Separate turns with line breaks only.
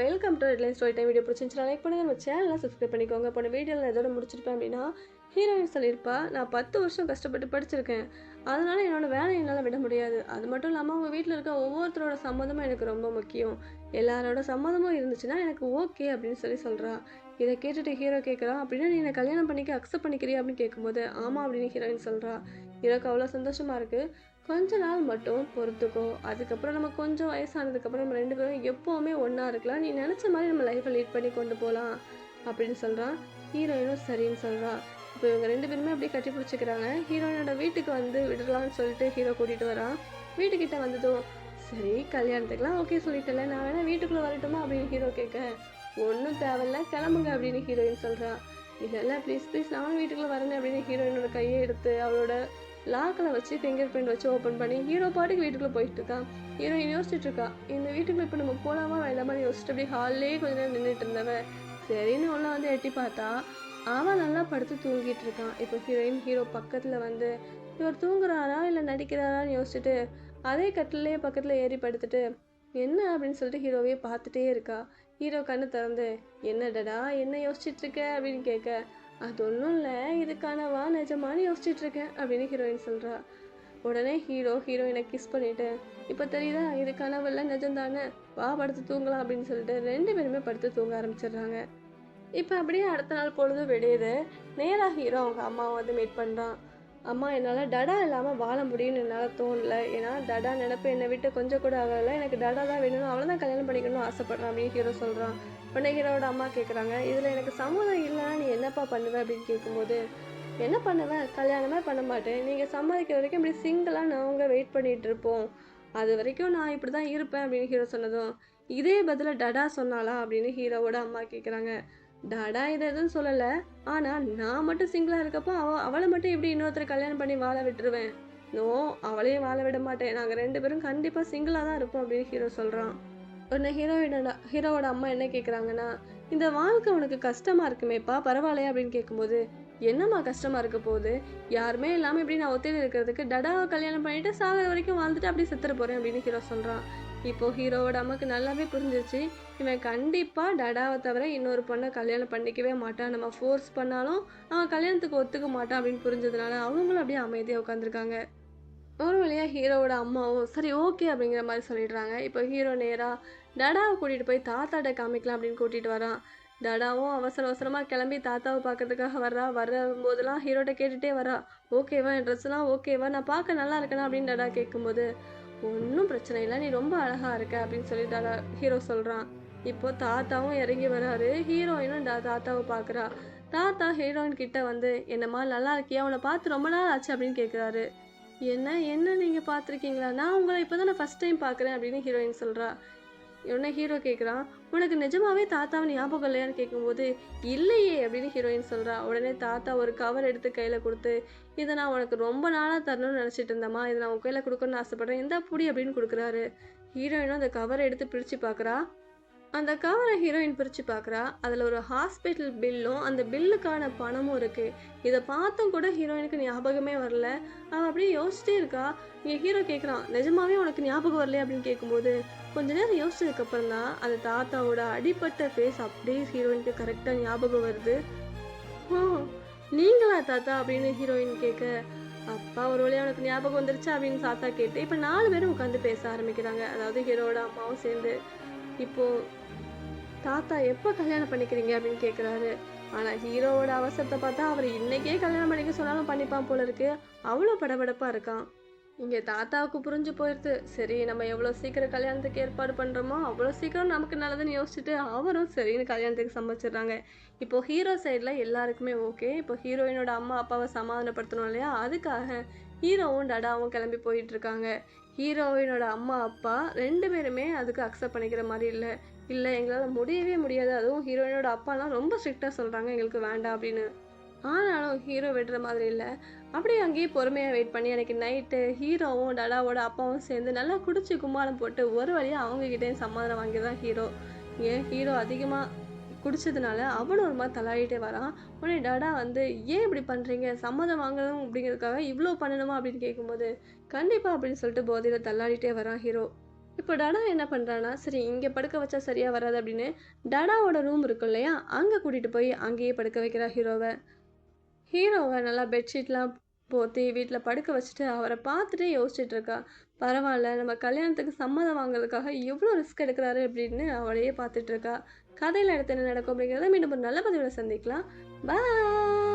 Welcome to Redline story time video பிடிச்சிருந்துச்சு like பண்ணுங்கள் நம்ம சேனலை சப்ஸ்கிரைப் பண்ணிக்கோங்க. போன வீடியோவில் எதோட முடிச்சிருப்பேன் அப்படின்னா ஹீரோயின் சொல்லியிருப்பா நான் பத்து வருஷம் கஷ்டப்பட்டு படிச்சிருக்கேன். அதனால் என்னோட வேலையை என்னால் விட முடியாது. அது மட்டும் இல்லாமல் அவங்க வீட்டில் இருக்க ஒவ்வொருத்தரோட சம்மதமும் எனக்கு ரொம்ப முக்கியம். எல்லாரோட சம்மதமும் இருந்துச்சுன்னா எனக்கு ஓகே அப்படின்னு சொல்லி சொல்கிறா இதை கேட்டுட்டு ஹீரோ கேட்குறான் அப்படின்னா நீ என்னை கல்யாணம் பண்ணிக்க அக்செப்ட் பண்ணிக்கிறியா? அப்படின்னு கேட்கும்போது ஆமாம் அப்படின்னு ஹீரோயின் சொல்கிறா ஹீரோக்கு அவ்வளோ சந்தோஷமாக இருக்குது கொஞ்ச நாள் மட்டும் பொறுத்துக்கோ. அதுக்கப்புறம் நம்ம கொஞ்சம் வயசானதுக்கப்புறம் நம்ம ரெண்டு பேரும் எப்போவுமே ஒன்றா இருக்கலாம். நீ நினச்ச மாதிரி நம்ம லைஃப்பை லீட் பண்ணி கொண்டு போகலாம் அப்படின்னு சொல்கிறான் ஹீரோயினும் சரின்னு சொல்கிறா இப்போ இவங்க ரெண்டு பேருமே அப்படியே கட்டி பிடிச்சிக்கிறாங்க. ஹீரோயினோட வீட்டுக்கு வந்து விடலாம்னு சொல்லிட்டு ஹீரோ கூட்டிகிட்டு வரான் வீட்டுக்கிட்ட வந்ததும் சரி கல்யாணத்துக்குலாம் ஓகே சொல்லிட்டல நான் வேணா வீட்டுக்குள்ளே வரட்டுமா? அப்படின்னு ஹீரோ கேட்க ஒன்றும் தேவையில்ல. கிளம்புங்க அப்படின்னு ஹீரோயின் சொல்கிறா இல்லை இல்லை ப்ளீஸ் ப்ளீஸ் நானும் வீட்டுக்குள்ளே வரேன் அப்படின்னு ஹீரோயினோட கையை எடுத்து அவளோட லாக்கில் வச்சு ஃபிங்கர் பிரிண்ட் வச்சு ஓப்பன் பண்ணி ஹீரோ பாட்டுக்கு வீட்டுக்குள்ளே போயிட்டு இருக்கான். ஹீரோயின் யோசிச்சுட்டு இருக்கா இந்த வீட்டுக்குள்ளே இப்போ நம்ம போகலாமா வேண்டாமா யோசிச்சுட்டு அப்படியே ஹால்லே கொஞ்ச நேரம் நின்றுட்டு இருந்தவன். சரின்னு உள்ள வந்து எட்டி பார்த்தா அவன் நல்லா படுத்து தூங்கிட்டு இருக்கான். இப்போ ஹீரோயின் ஹீரோ பக்கத்தில் வந்து இவர் தூங்குறாரா இல்லை நடிக்கிறாரான்னு யோசிச்சுட்டு அதே கட்டிலே பக்கத்தில் ஏறி படுத்துட்டு என்ன? அப்படின்னு சொல்லிட்டு ஹீரோவே பார்த்துட்டே இருக்கா. ஹீரோ கண்ணு திறந்து என்னடடா என்ன யோசிச்சுட்டு இருக்க? அப்படின்னு கேட்க அது ஒன்றும் இல்லை இது கனவா நிஜமானு யோசிச்சுட்டு இருக்கேன் அப்படின்னு ஹீரோயின் சொல்கிறா உடனே ஹீரோ ஹீரோயினை கிஸ் பண்ணிட்டு இப்போ தெரியுதா இது கனவு நிஜம்தானே? வா படுத்து தூங்கலாம் அப்படின்னு சொல்லிட்டு ரெண்டு பேருமே படுத்து தூங்க ஆரம்பிச்சிடுறாங்க. இப்போ அப்படியே அடுத்த நாள் பொழுது விடியுது. நேராக ஹீரோ அவங்க அம்மாவை வந்து மீட் பண்ணுறான் அம்மா என்னால் டடா இல்லாமல் வாழ முடியும்னு என்னால் தோணல. ஏன்னா டடா நினப்பு என்னை விட்டு கொஞ்சம் கூட ஆகலை எனக்கு டடா தான் வேணும் அவ்வளோதான் தான் கல்யாணம் பண்ணிக்கணும்னு ஆசைப்பட்றான் அப்படின்னு ஹீரோ சொல்கிறான் உடனே ஹீரோட அம்மா கேட்குறாங்க இதில் எனக்கு சம்மதம் இல்லைன்னா நீ என்னப்பா பண்ணுவ? அப்படின்னு கேட்கும்போது என்ன பண்ணுவேன் கல்யாணமே பண்ண மாட்டேன். நீங்கள் சம்மதிக்கிற வரைக்கும் இப்படி சிங்கிளாக நாங்கள் வெயிட் பண்ணிகிட்டு இருப்போம். அது வரைக்கும் நான் இப்படி தான் இருப்பேன் அப்படின்னு ஹீரோ சொன்னதும் இதே பதில டடா சொன்னாலா அப்படின்னு ஹீரோவோட அம்மா கேட்குறாங்க டாடா இதை எதுவும் சொல்லலை. ஆனால் நான் மட்டும் சிங்கிளாக இருக்கப்போ அவ அவளை மட்டும் எப்படி இன்னொருத்தர் கல்யாணம் பண்ணி வாழ விட்டுருவேன்? நோ அவளையும் வாழ விட மாட்டேன். நாங்கள் ரெண்டு பேரும் கண்டிப்பாக சிங்கிளாக தான் இருப்போம் அப்படின்னு ஹீரோ சொல்கிறான் உடனே ஹீரோயினோட ஹீரோவோட அம்மா என்ன கேட்குறாங்கன்னா இந்த வாழ்க்கை உனக்கு கஷ்டமாக இருக்குமேப்பா பரவாயில்லையா அப்படின்னு கேட்கும்போது என்னம்மா கஷ்டமாக இருக்க போகுது? யாருமே இல்லாமல் இப்படி நான் ஒத்தையில் இருக்கிறதுக்கு டடாவை கல்யாணம் பண்ணிவிட்டு சாகிற வரைக்கும் வாழ்ந்துட்டு அப்படியே செத்துற போகிறேன் அப்படின்னு ஹீரோ சொல்கிறான் இப்போது ஹீரோவோட அம்மாவுக்கு நல்லாவே புரிஞ்சிருச்சு. இவன் கண்டிப்பாக டடாவை தவிர இன்னொரு பொண்ணை கல்யாணம் பண்ணிக்கவே மாட்டான். நம்ம ஃபோர்ஸ் பண்ணாலும் அவன் கல்யாணத்துக்கு ஒத்துக்க மாட்டான் அப்படின்னு புரிஞ்சதுனால அவங்களும் அப்படியே அமைதியாக உட்காந்துருக்காங்க ஒரு வழியாக ஹீரோவோட அம்மாவும் சரி ஓகே அப்படிங்கிற மாதிரி சொல்லிடுறாங்க. இப்போ ஹீரோ நேராக டடாவை கூட்டிகிட்டு போய் தாத்தாட்ட காமிக்கலாம் அப்படின்னு கூட்டிகிட்டு வரான். டடாவும் அவசர அவசரமாக கிளம்பி தாத்தாவை பார்க்கறதுக்காக வர்றா. வரும்போதெல்லாம் ஹீரோட்ட கேட்டுகிட்டே வரா ஓகேவா என் ட்ரெஸ்லாம் ஓகேவா நான் பார்க்க நல்லா இருக்கேனா? அப்படின்னு டடா கேட்கும்போது ஒன்றும் பிரச்சனை இல்லை நீ ரொம்ப அழகாக இருக்க அப்படின்னு சொல்லி டடா ஹீரோ சொல்கிறான் இப்போ தாத்தாவும் இறங்கி வராரு. ஹீரோயினும் டா தாத்தாவை பார்க்குறா. தாத்தா ஹீரோயின் கிட்ட வந்து என்னம்மா நல்லா இருக்கியா? உன்னை பார்த்து ரொம்ப நாள் ஆச்சு அப்படின்னு கேட்குறாரு என்ன என்ன நீங்கள் பார்த்துருக்கீங்களா? நான் உங்களை இப்போ தான் நான் ஃபஸ்ட் டைம் பார்க்குறேன் அப்படின்னு ஹீரோயின் சொல்கிறா உடனே ஹீரோ கேட்குறான் உனக்கு நிஜமாவே தாத்தாவை ஞாபகம் இல்லையான்னு கேட்கும்போது இல்லையே அப்படின்னு ஹீரோயின் சொல்கிறா உடனே தாத்தா ஒரு கவர் எடுத்து கையில் கொடுத்து இதை நான் உனக்கு ரொம்ப நாளாக தரணும்னு நினச்சிட்டு இருந்தேம்மா. இதை நான் உன் கையில் கொடுக்கணும்னு ஆசைப்பட்றேன். இந்த புடி அப்படின்னு கொடுக்குறாரு. ஹீரோயினும் அந்த கவரை எடுத்து பிரித்து பார்க்குறா. அந்த கவரை ஹீரோயின் பிரித்து பார்க்குறா. அதில் ஒரு ஹாஸ்பிட்டல் பில்லும் அந்த பில்லுக்கான பணமும் இருக்குது இதை பார்த்தும் கூட ஹீரோயினுக்கு ஞாபகமே வரல. அவள் அப்படியே யோசிச்சிட்டே இருக்கா. இங்கே ஹீரோ கேட்குறான் நிஜமாவே உனக்கு ஞாபகம் வரலையே? அப்படின்னு கேட்கும்போது கொஞ்ச நேரம் யோசிச்சதுக்கப்புறம் தான் அந்த தாத்தாவோட அடிப்பட்ட ஃபேஸ் அப்படியே ஹீரோயினுக்கு கரெக்டாக ஞாபகம் வருது. ஓ நீங்களா தாத்தா? அப்படின்னு ஹீரோயின் கேட்க அப்பா ஒரு வழியாக உனக்கு ஞாபகம் வந்துருச்சு? அப்படின்னு தாத்தா கேட்டு இப்போ நாலு பேரும் உட்காந்து பேச ஆரம்பிக்கிறாங்க. அதாவது ஹீரோவோட அம்மாவும் சேர்ந்து. இப்போது தாத்தா எப்போ கல்யாணம் பண்ணிக்கிறீங்க அப்படின்னு கேட்குறாரு ஆனால் ஹீரோவோட அவசரத்தை பார்த்தா அவர் இன்னைக்கே கல்யாணம் பண்ணிக்க சொன்னாலும் பண்ணிப்பான் போல இருக்கு. அவ்வளோ படபடப்பாக இருக்கான். இங்கே தாத்தாவுக்கு புரிஞ்சு போயிடுது சரி நம்ம எவ்வளோ சீக்கிரம் கல்யாணத்துக்கு ஏற்பாடு பண்ணுறோமோ அவ்வளோ சீக்கிரம் நமக்கு நல்லதுன்னு யோசிச்சுட்டு அவரும் சரின்னு கல்யாணத்துக்கு சமைச்சிடுறாங்க இப்போ ஹீரோ சைடில் எல்லாருக்குமே ஓகே. இப்போ ஹீரோயினோட அம்மா அப்பாவை சமாதானப்படுத்தணும் இல்லையா? அதுக்காக ஹீரோவும் டடாவும் கிளம்பி போயிட்டு இருக்காங்க. ஹீரோயினோட அம்மா அப்பா ரெண்டு பேருமே அதுக்கு அக்செப்ட் பண்ணிக்கிற மாதிரி இல்லை. இல்லை எங்களால் முடியவே முடியாது. அதுவும் ஹீரோயினோட அப்பாலாம் ரொம்ப ஸ்ட்ரிக்டாக சொல்கிறாங்க எங்களுக்கு வேண்டாம் அப்படின்னு. ஆனாலும் ஹீரோ விடுற மாதிரி இல்லை. அப்படியே அங்கேயே பொறுமையாக வெயிட் பண்ணி அன்றைக்கி நைட்டு ஹீரோவும் டடாவோட அப்பாவும் சேர்ந்து நல்லா குடிச்சு கும்மாளம் போட்டு ஒரு வழியாக அவங்கக்கிட்டேயும் சமாதானம் வாங்கி தான் ஹீரோ. ஏன்? ஹீரோ அதிகமாக குடிச்சதுனால அவனும் ஒரு மாதிரி தலாடிட்டே வரான். உடனே டடா வந்து ஏன் இப்படி பண்ணுறீங்க சம்மதம் வாங்கணும் அப்படிங்கிறதுக்காக இவ்வளோ பண்ணணுமா? அப்படின்னு கேட்கும்போது கண்டிப்பாக அப்படின்னு சொல்லிட்டு போதையில் தள்ளாடிட்டே வரான் ஹீரோ. இப்போ டடா என்ன பண்ணுறான்னா சரி இங்கே படுக்க வச்சா சரியாக வராது அப்படின்னு டனாவோட ரூம் இருக்கும் இல்லையா? அங்கே கூட்டிகிட்டு போய் அங்கேயே படுக்க வைக்கிறா ஹீரோவை. ஹீரோவை நல்லா பெட்ஷீட்லாம் போத்தி வீட்டில் படுக்க வச்சுட்டு அவரை பார்த்துட்டே யோசிச்சுட்டு இருக்கா. பரவாயில்ல நம்ம கல்யாணத்துக்கு சம்மதம் வாங்குறதுக்காக எவ்வளோ ரிஸ்க் எடுக்கிறாரு அப்படின்னு அவளையே பார்த்துட்டு இருக்கா. கதையில் அடுத்து என்ன நடக்கும் அப்படிங்கிறத மீண்டும் ஒரு நல்ல பதிவில் சந்திக்கலாம். பாய்